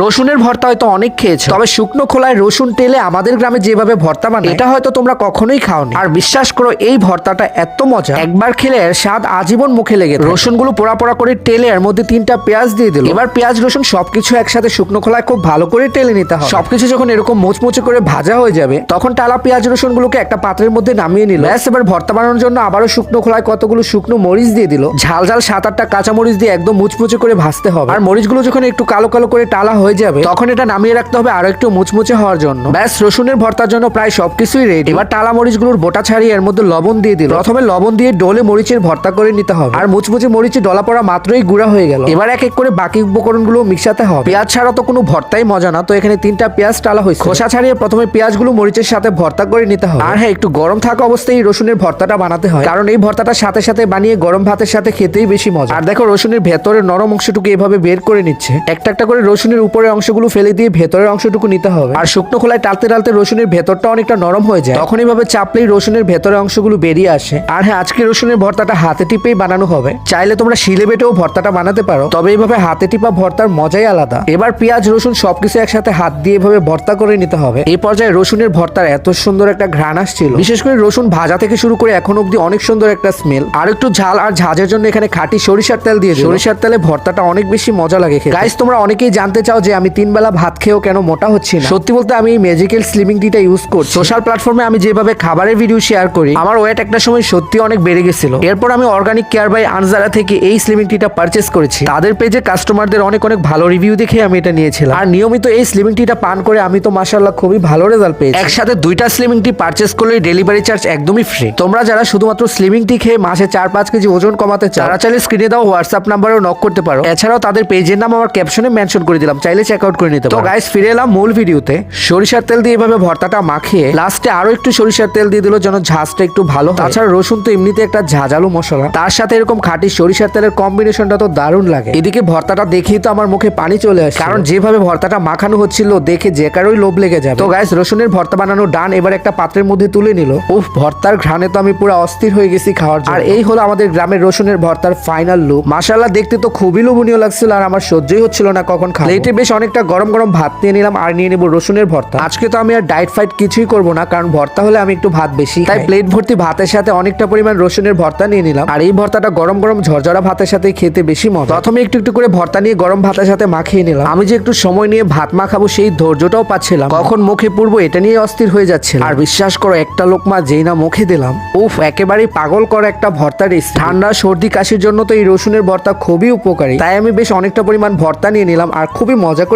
রসুনের ভর্তা হয়তো অনেক খেয়েছো। তবে শুকনো খোলায় রসুন তেলে আমাদের গ্রামে যেভাবে ভর্তা বানায়, এটা হয়তো তোমরা কখনোই খাওনি। আর বিশ্বাস করো, এই ভর্তাটা এত মজা। একবার খেলে স্বাদ আজীবন মুখে লেগে রসুনগুলো পোড়া পোড়া করে টেলে এর মধ্যে তিনটা পেঁয়াজ দিয়ে দিল। এবার পেঁয়াজ, রসুন সবকিছু একসাথে শুকনো খোলায় খুব ভালো করে টেলে নিতে হবে। সবকিছু যখন এরকম মোচমোচে করে ভাজা হয়ে যাবে, তখন টালা পেঁয়াজ রসুন গুলোকে একটা পাত্রের মধ্যে নামিয়ে নিল। ব্যাস, এবার ভর্তা বানানোর জন্য আবারও শুকনো খোলায় কতগুলো শুকনো মরিচ দিয়ে দিল। ঝাল ঝাল সাত আটটা কাঁচা মরিচ দিয়ে একদম মুচমুচে করে ভাজতে হবে। আর মরিচগুলো যখন একটু কালো কালো করে টালা হয়ে যাবে, তখন এটা নামিয়ে রাখতে হবে আরও একটু মুচমুচে হওয়ার জন্য। ব্যাস, রসুনের ভর্তার জন্য প্রায় সবকিছুই রেডি এবার টালা মরিচগুলোর বোটা ছাড়িয়ে এর মধ্যে লবণ দিয়ে দিল প্রথমে লবণ দিয়ে ডোলে মরিচের ভর্তা করে নিতে হবে। আর মুচমুচে মরিচে ডলা পড়া মাত্রই গুঁড়া হয়ে গেল। এবার এক এক করে বাকি উপকরণগুলো মিশাতে হবে। পেঁয়াজ ছাড়া তো কোনো ভর্তাই মজা না। তো এখানে তিনটা পেঁয়াজ টালা হয়েছে। খোসা ছাড়িয়ে প্রথমে পেঁয়াজগুলো মরিচের সাথে ভর্তা করে নিতে হবে। আর হ্যাঁ একটু গরম থাকা অবস্থায় রসুনের ভর্তাটা বানাতে হয়। কারণ এই ভর্তাটা সাথে সাথে বানিয়ে গরম ভাতের সাথে খেতেই বেশি মজা। আর দেখো, রসুনের ভেতরের নরম অংশটুকু এভাবে বের করে নিচ্ছে। একটা একটা করে রসুনের উপরের অংশগুলো ফেলে দিয়ে ভেতরের অংশটুকু নিতে হবে। আর শুকনো খোলায় টালতে টালতে রসুনের ভেতরটা অনেকটা নরম হয়ে যায়। তখন এইভাবে চাপলেই রসুনের ভেতরের অংশগুলো বেরিয়ে আসে। আর হ্যাঁ আজকে রসুনের ভর্তাটা হাতে টিপেই বানানো হবে। চাইলে তোমরা শিলে বেটেও ভর্তাটা বানাতে পারো। তবে এইভাবে হাতে টিপা ভর্তার মজাই আলাদা। এবার পেঁয়াজ, রসুন সবকিছু একসাথে হাত দিয়ে এভাবে ভর্তা করে নিতে হবে। এই পর্যায়ে রসুনের ভর্তার এত সুন্দর একটা ঘ্রাণ আসছিল। বিশেষ করে রসুন ভাজা থেকে শুরু করে এখন অব্দি অনেক সুন্দর একটা স্মেল। আর একটু ঝাল আর ঝাঁঝের জন্য এখানে খাঁটি সরিষার তেল দিয়ে সরিষার তেলে ভর্তাটা অনেক বেশি মজা লাগে গাইস তোমরা অনেকেই জানতে চাও যে আমি তিন বেলা ভাত খেয়েও কেন মোটা হচ্ছি না? সত্যি বলতে আমি এই ম্যাজিক্যাল স্লিমিং টিটা ইউজ করছি। সোশ্যাল প্ল্যাটফর্মে আমি যেভাবে খাবারের ভিডিও শেয়ার করি, আমার ওয়েট একটা সময় সত্যি অনেক বেড়ে গেছিল। এরপর আমি অর্গানিক কেয়ার বাই আনজারা থেকে এই স্লিমিং টিটা পারচেস করেছি। তাদের পেজে কাস্টমারদের অনেক অনেক ভালো রিভিউ দেখে আমি এটা নিয়েছিলাম। আর নিয়মিত এই স্লিমিং টিটা পান করে আমি তো মাশাআল্লাহ খুবই ভালো রেজাল্ট পেয়েছি। একসাথে দুইটা স্লিমিং টি পারচেস করলে ডেলিভারি চার্জ একদমই ফ্রি তোমরা যারা শুধুমাত্র স্লিমিং টি খেয়ে মাসে চার পাঁচ কেজি ওজন কমাতে চাও, তারা চাইলে স্ক্রিনে দাও হোয়াটসঅ্যাপ নাম্বারেও নক করতে পারো। এছাড়াও তাদের পেজের নাম আমার ক্যাপশনে মেনশন করে দিলাম। চাইলে চেক আউট করে নিতে পারো। তো গাইস ফিরে এলাম মূল ভিডিওতে। সরিষার তেল দিয়ে এভাবে ভর্তাটা মাখিয়ে লাস্টে আরও একটু সরিষার তেল দিয়ে দিল যেন ঝাঁজটা একটু ভালো। তাছাড়া রসুন তো এমনিতে একটা ঝাঁঝালু মশলা। তার সাথে এরকম খাঁটি সরিষার তেলের কম্বিনেশনটা তো দারুণ লাগে। এদিকে ভর্তাটা দেখেই তো আমার মুখে পানি চলে আসে কারণ যেভাবে ভর্তাটা মাখানো হচ্ছিল দেখে যে কারোই লোভ লেগে যাবে। তো গাইস রসুনের ভর্তা বানানো ডান এবার একটা পাত্রের মধ্যে তুলে নিল। উফ ভর্তার ঘ্রাণে তো আমি পুরো অস্থির হয়ে গেছি খাওয়ার আর এই হলো আমাদের গ্রামের রসুনের ভর্তার ফাইনাল লুক মাশাআল্লাহ দেখতে তো খুবই লোভনীয় লাগছিল আর আমার সহ্যই হচ্ছিল না কখন খাব। প্লেটে বেশ অনেকটা গরম গরম ভাত নিয়ে নিলাম আর নিয়ে নেব রসুনের ভর্তা। আজকে তো আমি আর ডায়েট ফাইট কিছুই করব না কারণ ভর্তা হলে আমি একটু ভাত বেশি তাই প্লেট ভর্তি ভাতের সাথে অনেকটা পরিমাণ রসুনের ভর্তা নিয়ে নিলাম। আর এই ভর্তাটা গরম গরম ঝরঝরা ভাতের সাথে খেতে বেশি মজা। প্রথমে একটু একটু করে ভর্তা নিয়ে গরম ভাতের সাথে মাখিয়ে নিলাম। আমি যে একটু সময় নিয়ে ভাত মাখাবো সেই ধৈর্যটাও পাচ্ছিলাম। কখন মুখে পূর্ব এটা নিয়ে অস্থির হয়ে যাচ্ছে আর বিশ্বাস করো একটা লোকমা যেই না মুখে দিলাম উফ একেবারেই পাগল করা একটা ভর্তা রেস ঠান্ডা সর্দি কাশির জন্য তো এই রসুনের ভর্তা খুবই উপকারী। তাই আমি বেশ অনেকটা পরিমাণ ভর্তা নিয়ে নিলাম আর খুবই মজা করে